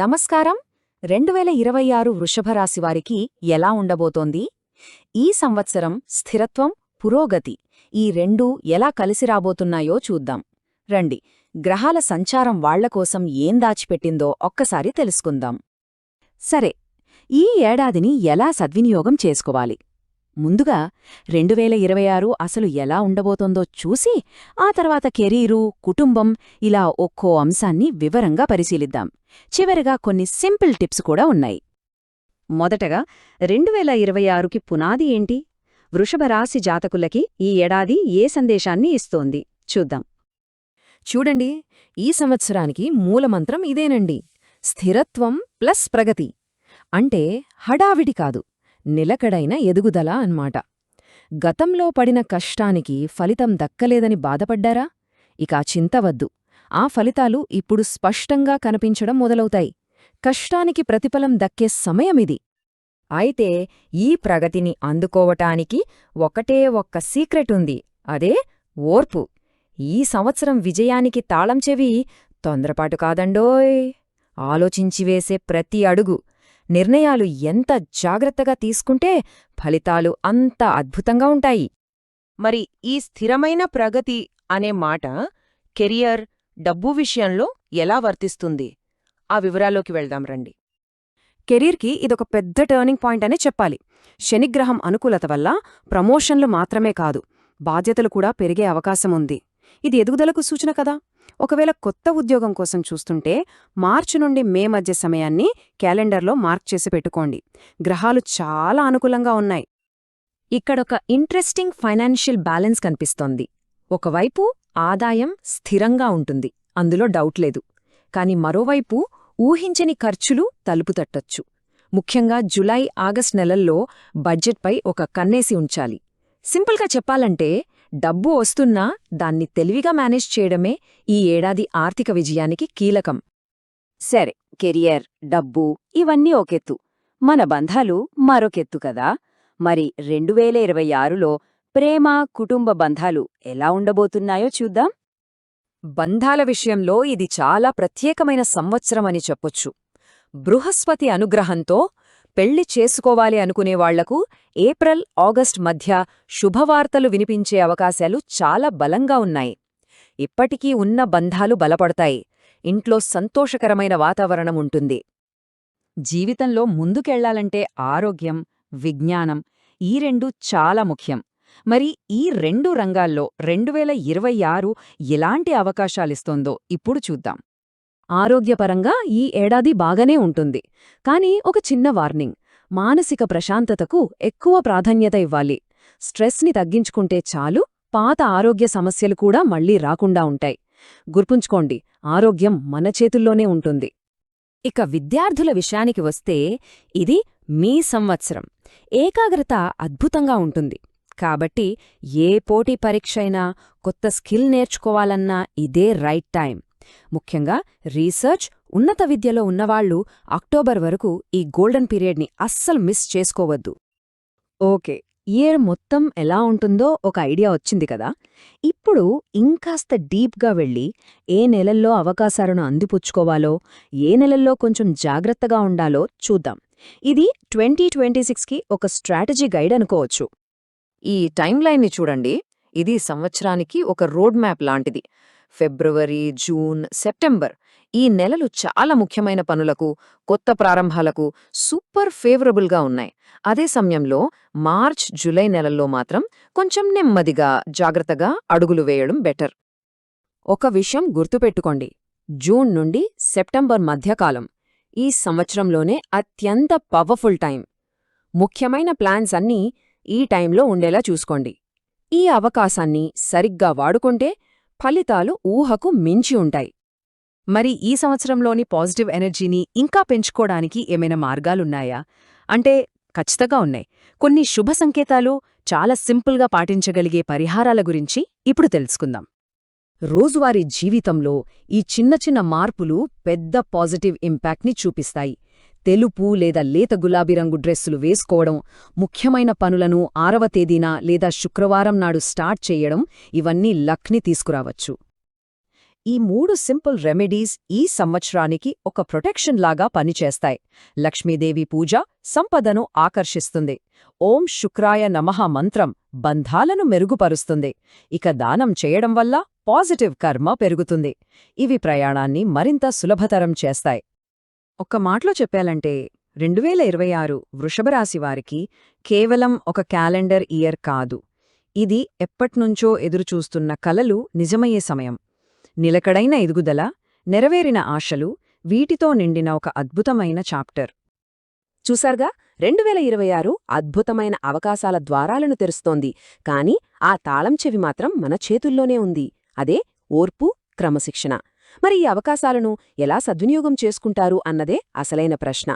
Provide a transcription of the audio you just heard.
నమస్కారం. రెండు వేల ఇరవై ఆరు వృషభరాశివారికి ఎలా ఉండబోతోంది? ఈ సంవత్సరం స్థిరత్వం పురోగతి ఈ రెండూ ఎలా కలిసి రాబోతున్నాయో చూద్దాం. రండి గ్రహాల సంచారం వాళ్ళకోసం ఏం దాచిపెట్టిందో ఒక్కసారి తెలుసుకుందాం. సరే ఈ ఏడాదిని ఎలా సద్వినియోగం చేసుకోవాలి? ముందుగా రెండు వేల ఇరవై ఆరు అసలు ఎలా ఉండబోతోందో చూసి ఆ తర్వాత కెరీరు కుటుంబం ఇలా ఒక్కో అంశాన్ని వివరంగా పరిశీలిద్దాం. చివరగా కొన్ని సింపుల్ టిప్స్ కూడా ఉన్నాయి. మొదటగా రెండు వేల ఇరవై ఆరుకి పునాది ఏంటి? వృషభరాశి జాతకులకి ఈ ఏడాది ఏ సందేశాన్ని ఇస్తోంది? చూద్దాం. చూడండి ఈ సంవత్సరానికి మూలమంత్రం ఇదేనండి. స్థిరత్వం ప్లస్ ప్రగతి. అంటే హడావిడి కాదు. నిలకడైన ఎదుగుదల అన్మాట గతంలో పడిన కష్టానికి ఫలితం దక్కలేదని బాధపడ్డారా? ఇక ఆ చింతవద్దు ఆ ఫలితాలు ఇప్పుడు స్పష్టంగా కనిపించడం మొదలవుతాయి. కష్టానికి ప్రతిఫలం దక్కే సమయమిది అయితే ఈ ప్రగతిని అందుకోవటానికి ఒకటే ఒక్క సీక్రెట్ ఉంది. అదే ఓర్పు. ఈ సంవత్సరం విజయానికి తాళం చెవి తొందరపాటు కాదండోయ్. ఆలోచించి వేసే ప్రతి అడుగు నిర్ణయాలు ఎంత జాగ్రత్తగా తీసుకుంటే ఫలితాలు అంత అద్భుతంగా ఉంటాయి. మరి ఈ స్థిరమైన ప్రగతి అనే మాట కెరియర్ డబ్బు విషయంలో ఎలా వర్తిస్తుంది? ఆ వివరాల్లోకి వెళ్దాం రండి. కెరీర్కి ఇదొక పెద్ద టర్నింగ్ పాయింట్ అనే చెప్పాలి. శనిగ్రహం అనుకూలత వల్ల ప్రమోషన్లు మాత్రమే కాదు బాధ్యతలు కూడా పెరిగే అవకాశం ఉంది. ఇది ఎదుగుదలకు సూచన కదా? ఒకవేళ కొత్త ఉద్యోగం కోసం చూస్తుంటే మార్చి నుండి మే మధ్య సమయాన్ని క్యాలెండర్లో మార్క్ చేసి పెట్టుకోండి. గ్రహాలు చాలా అనుకూలంగా ఉన్నాయి. ఇక్కడొక ఇంట్రెస్టింగ్ ఫైనాన్షియల్ బ్యాలెన్స్ కనిపిస్తోంది. ఒకవైపు ఆదాయం స్థిరంగా ఉంటుంది. అందులో డౌట్ లేదు. కాని మరోవైపు ఊహించని ఖర్చులు తలుపు తట్టొచ్చు. ముఖ్యంగా జులై ఆగస్ట్ నెలల్లో బడ్జెట్పై ఒక కన్నేసి ఉంచాలి. సింపుల్గా చెప్పాలంటే డబ్బు వస్తున్నా దాన్ని తెలివిగా మేనేజ్ చేయడమే ఈ ఏడాది ఆర్థిక విజయానికి కీలకం. సరే కెరియర్ డబ్బు ఇవన్నీ ఒకెత్తు. మన బంధాలు మరొకెత్తు కదా. మరి రెండు వేల ఇరవై ఆరులో ప్రేమ కుటుంబ బంధాలు ఎలా ఉండబోతున్నాయో చూద్దాం. బంధాల విషయంలో ఇది చాలా ప్రత్యేకమైన సంవత్సరమని చెప్పొచ్చు. బృహస్పతి అనుగ్రహంతో పెళ్ళి చేసుకోవాలి అనుకునేవాళ్ళకు ఏప్రిల్ ఆగస్ట్ మధ్య శుభవార్తలు వినిపించే అవకాశాలు చాలా బలంగా ఉన్నాయి. ఇప్పటికీ ఉన్న బంధాలు బలపడతాయి. ఇంట్లో సంతోషకరమైన వాతావరణం ఉంటుంది. జీవితంలో ముందుకెళ్ళాలంటే ఆరోగ్యం విజ్ఞానం ఈ రెండూ చాలా ముఖ్యం. మరి ఈ రెండు రంగాల్లో రెండువేల ఇరవై ఆరు ఎలాంటి అవకాశాలిస్తోందో ఇప్పుడు చూద్దాం. ఆరోగ్యపరంగా ఈ ఏడాది బాగానే ఉంటుంది. కానీ ఒక చిన్న వార్నింగ్. మానసిక ప్రశాంతతకు ఎక్కువ ప్రాధాన్యత ఇవ్వాలి. స్ట్రెస్ని తగ్గించుకుంటే చాలు పాత ఆరోగ్య సమస్యలు కూడా మళ్ళీ రాకుండా ఉంటాయి. గుర్తుంచుకోండి ఆరోగ్యం మన చేతుల్లోనే ఉంటుంది. ఇక విద్యార్థుల విషయానికి వస్తే ఇది మీ సంవత్సరం. ఏకాగ్రత అద్భుతంగా ఉంటుంది. కాబట్టి ఏ పోటీ పరీక్షైనా కొత్త స్కిల్ నేర్చుకోవాలన్నా ఇదే రైట్ టైం. ముఖ్యంగా రీసెర్చ్ ఉన్నత విద్యలో ఉన్నవాళ్ళు అక్టోబర్ వరకు ఈ గోల్డెన్ పీరియడ్ని అస్సలు మిస్ చేసుకోవద్దు. ఓకే ఇయర్ మొత్తం ఎలా ఉంటుందో ఒక ఐడియా వచ్చింది కదా. ఇప్పుడు ఇంకాస్త డీప్గా వెళ్ళి ఏ నెలల్లో అవకాశాలను అందిపుచ్చుకోవాలో ఏ నెలల్లో కొంచెం జాగ్రత్తగా ఉండాలో చూద్దాం. ఇది ట్వంటీ ట్వంటీ సిక్స్కి ఒక స్ట్రాటజీ గైడ్ అనుకోవచ్చు. ఈ టైంలైన్ని చూడండి. ఇది సంవత్సరానికి ఒక రోడ్ మ్యాప్ లాంటిది. ఫిబ్రవరి జూన్ సెప్టెంబర్ ఈ నెలలు చాలా ముఖ్యమైన పనులకు కొత్త ప్రారంభాలకు సూపర్ ఫేవరబుల్గా ఉన్నాయి. అదే సమయంలో మార్చ్ జులై నెలల్లో మాత్రం కొంచెం నెమ్మదిగా జాగ్రత్తగా అడుగులు వేయడం బెటర్. ఒక విషయం గుర్తుపెట్టుకోండి. జూన్ నుండి సెప్టెంబర్ మధ్యకాలం ఈ సంవత్సరంలోనే అత్యంత పవర్ఫుల్ టైం ముఖ్యమైన ప్లాన్స్ అన్నీ ఈ టైంలో ఉండేలా చూసుకోండి. ఈ అవకాశాన్ని సరిగ్గా వాడుకుంటే ఫలితాలు ఊహకు మించి ఉంటాయి. మరి ఈ సంవత్సరంలోని పాజిటివ్ ఎనర్జీని ఇంకా పెంచుకోవడానికి ఏమైనా మార్గాలున్నాయా? అంటే ఖచ్చితంగా ఉన్నాయి. కొన్ని శుభ సంకేతాలు చాలా సింపుల్గా పాటించగలిగే పరిహారాల గురించి ఇప్పుడు తెలుసుకుందాం. రోజువారీ జీవితంలో ఈ చిన్న చిన్న మార్పులు పెద్ద పాజిటివ్ ఇంపాక్ట్ని చూపిస్తాయి. తెలుపు లేదా లేత గులాబీ రంగు డ్రెస్సులు వేసుకోవడం ముఖ్యమైన పనులను ఆరవ తేదీన లేదా శుక్రవారం నాడు స్టార్ట్ చేయడం ఇవన్నీ లక్ని తీసుకురావచ్చు. ఈ మూడు సింపుల్ రెమెడీస్ ఈ సంవత్సరానికి ఒక ప్రొటెక్షన్ లాగా పనిచేస్తాయి. లక్ష్మీదేవి పూజ సంపదను ఆకర్షిస్తుంది. ఓం శుక్రాయ నమః మంత్రం బంధాలను మెరుగుపరుస్తుంది. ఇక దానం చేయడం వల్ల పాజిటివ్ కర్మ పెరుగుతుంది. ఇవి ప్రయాణాన్ని మరింత సులభతరం చేస్తాయి. ఒక్క మాటలో చెప్పాలంటే రెండు వేల ఇరవై ఆరు వృషభరాశి వారికి కేవలం ఒక క్యాలెండర్ ఇయర్ కాదు. ఇది ఎప్పట్నుంచో ఎదురుచూస్తున్న కలలు నిజమయ్యే సమయం. నిలకడైన ఎదుగుదల నెరవేరిన ఆశలు వీటితో నిండిన ఒక అద్భుతమైన చాప్టర్. చూసారుగా రెండు వేల ఇరవై ఆరు అద్భుతమైన అవకాశాల ద్వారాలను తెరుస్తోంది. కాని ఆ తాళం చెవి మాత్రం మన చేతుల్లోనే ఉంది. అదే ఓర్పు క్రమశిక్షణ. మరి ఈ అవకాశాలను ఎలా సద్వినియోగం చేసుకుంటారు అన్నదే అసలైన ప్రశ్న.